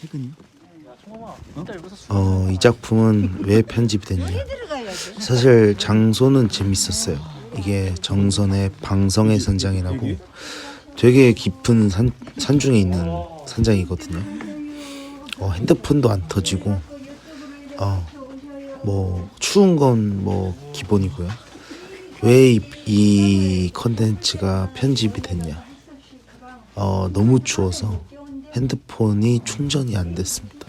퇴근이요? 어, 이 작품은 왜 편집됐냐? 사실 장소는 재밌었어요. 이게 정선의 방성의 선장이라고 되게 깊은 산, 산 중에 있는 산장이거든요. 어, 핸드폰도 안 터지고, 어, 뭐 추운 건 뭐 기본이고요. 왜 이 컨텐츠가 편집이 됐냐? 어, 너무 추워서 핸드폰이 충전이 안 됐습니다.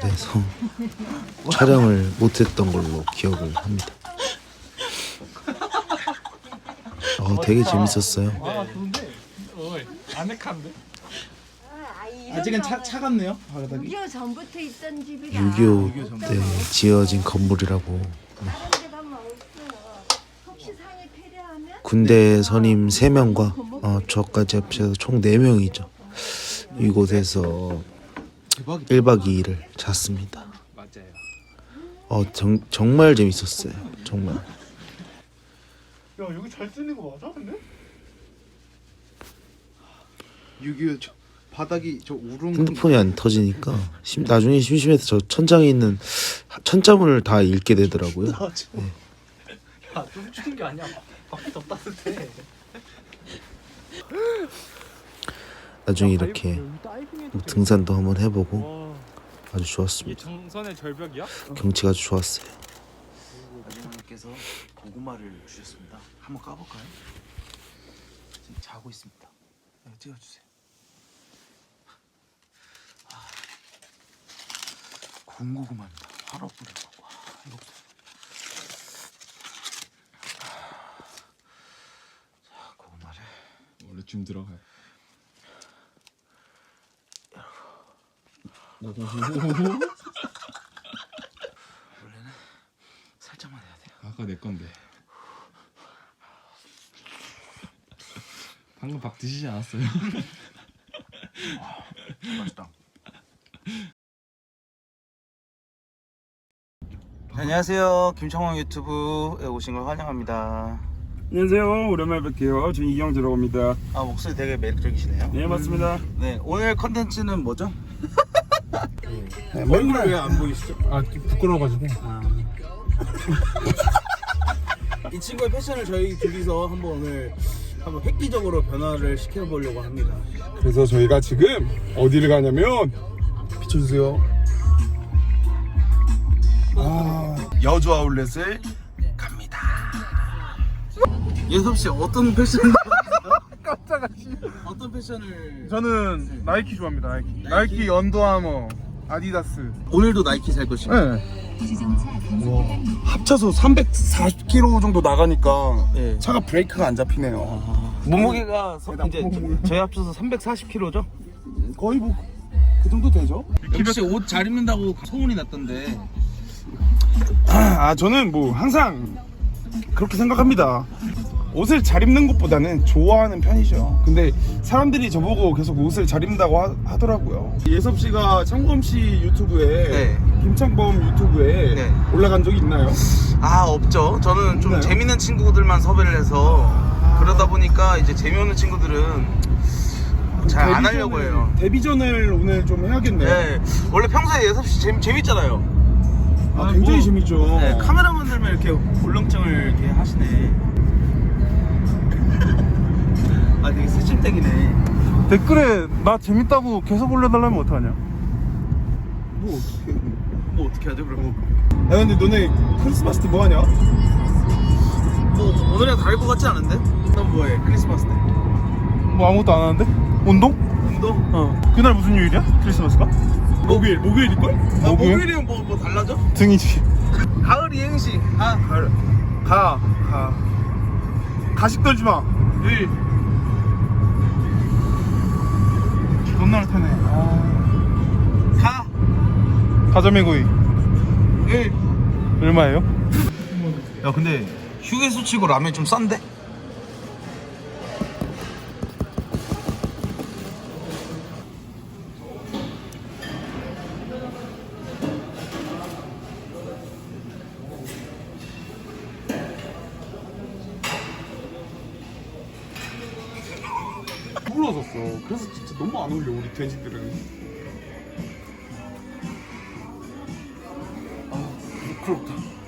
그래서 촬영을 못했던 걸로 기억을 합니다. 어, 되게 재밌었어요. 아 좋은데? 어이 아늑한데? 아직은 차, 차갑네요 바닥이 6.25 전부터 있던 집이라 6.25 때 지어진 건물이라고 다른. 혹시 필요하면 군대 선임 3명과 어, 저까지 합쳐서 총 4명이죠. 이곳에서 대박이다 1박 2일을 잤습니다. 맞아요 어, 정, 정말 재밌었어요. 정말. 야 여기 잘 쓰는 거 맞아 근데? 6.25 저, 바닥이 저 우릉 핸드폰이 안 터지니까 심, 나중에 심심해서 저 천장에 있는 천자문을 다 읽게 되더라고요. 야좀 추운 게 아니야 밖이 더 따뜻해 나중에 이렇게 뭐 등산도 한번 해보고 와 아주 좋았습니다. 정선의 절벽이야? 경치가 아주 좋았어요. 아주머니께서 고구마를 주셨습니다 한번 까볼까요? 지금 자고 있습니다 네, 찍어주세요 아, 구운 고구마입니다 화로 뿌려서 와 이거 보세요 자 고구마를 원래 좀 들어가요. 원래는 살짝만 해야 돼요 아까 내 건데. 방금 밥 드시지 않았어요? 맛있다. 안녕하세요. 김창원 유튜브에 오신 걸 환영합니다. 안녕하세요. 오랜만에 뵐게요. 저는 이영재라고 합니다. 아 목소리 되게 매력적이시네요. 네, 맞습니다. 네 오늘 컨텐츠는 뭐죠? 얼굴 왜안 보이시죠? 아, 부끄러워가지고. 이 친구의 패션을 저희 둘이서 한번 오늘 한번 획기적으로 변화를 시켜보려고 합니다. 그래서 저희가 지금 어디를 가냐면 비춰주세요. 아, 여주 아울렛을 갑니다. 예섭 씨 어떤 패션? 어떤 패션을? 저는 나이키 좋아합니다. 나이키. 나이키 언더아머, 아디다스. 오늘도 나이키 살 것이고. 네. 합쳐서 340km 정도 나가니까 네. 차가 브레이크가 안 잡히네요. 몸무게가 서- 이제 저희 합쳐서 340kg죠? 거의 뭐 그 정도 되죠? 역시 옷 잘 입는다고 소문이 났던데. 아 저는 뭐 항상 그렇게 생각합니다. 옷을 잘 입는 것보다는 좋아하는 편이죠. 근데 사람들이 저보고 계속 옷을 잘 입는다고 하, 더라고요 예섭 씨가 창범 씨 유튜브에 네. 김창범 유튜브에 네. 올라간 적이 있나요? 아 없죠. 저는 좀 없나요? 재밌는 친구들만 섭외를 해서 그러다 보니까 이제 재미없는 친구들은 잘 안 하려고 해요. 데뷔전을 오늘 좀 해야겠네요. 네. 원래 평소에 예섭 씨 재미, 재밌잖아요. 아, 굉장히 뭐, 재밌죠. 네, 카메라만들만 이렇게 울렁증을 이렇게 하시네. 아 되게 새침대기네. 댓글에 나 재밌다고 계속 올려달라면 어떡하냐? 뭐 어떻게 뭐 어떻게 하죠 그럼? 야 근데 너네 크리스마스 때 뭐하냐? 뭐 오늘이랑 다를 것 같지 않은데? 넌 뭐해 크리스마스 때? 뭐 아무것도 안 하는데? 운동? 운동? 어. 그날 무슨 요일이야? 크리스마스가? 목요일, 목요일일걸? 아, 목요일이면 뭐, 뭐 달라져? 등이지. 가을 이행시 아 가을 가, 가. 가식 떨지 마. 일 존나 타네. 가 가자미 구이. 일 얼마예요? 야 근데 휴게소 치고 라면 좀 싼데? 떨어졌어. 그래서 진짜 너무 안 어울려 우리 돼지들은. 아 부끄럽다.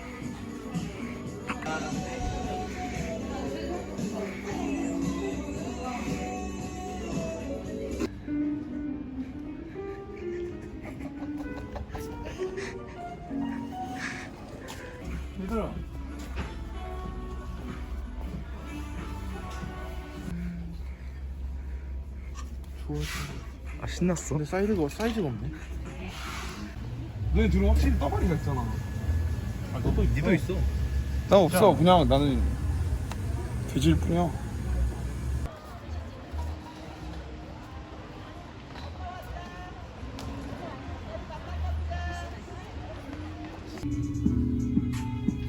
아 신났어 근데 사이즈가 사이즈가 없네 너네 둘은 확실히 떠바리가 있잖아. 아 너도 니도 있어 나 없어. 그냥 나는 돼지일 뿐이야.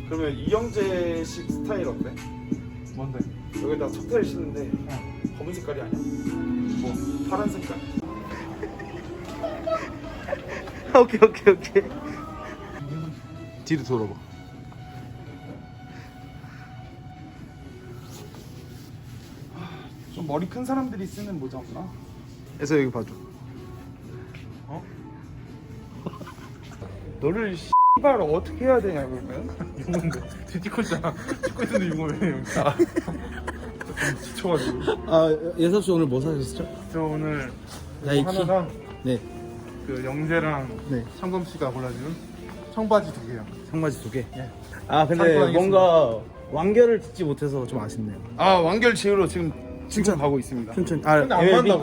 그러면 이영재식 스타일 어때? 뭔데? 여기다 척타일 신는데 검은 색깔이 아니야. 뭐 파란 색깔. 오케이 오케이 오케이. 뒤로 돌아봐. 좀 머리 큰 사람들이 쓰는 모자 없나? 해서 여기 봐줘. 너를 씨발 어떻게 해야 되냐 그러면? 용어인데. 뒤 찍고 있잖아. 찍고 있는데 용어네 여기 지쳐가지고. 아 예섭 씨 오늘 뭐 사셨죠? 저 오늘 나이키? 하나랑 네. 그 영재랑 네. 성검 씨가 골라준 청바지 두 개요 청바지 두 개. 아 근데 참고하겠습니다. 뭔가 완결을 듣지 못해서 좀 아쉽네요. 아 완결 지으러 지금 지금 가고 있습니다. 천천히. 아 근데 안 MLB? 만나고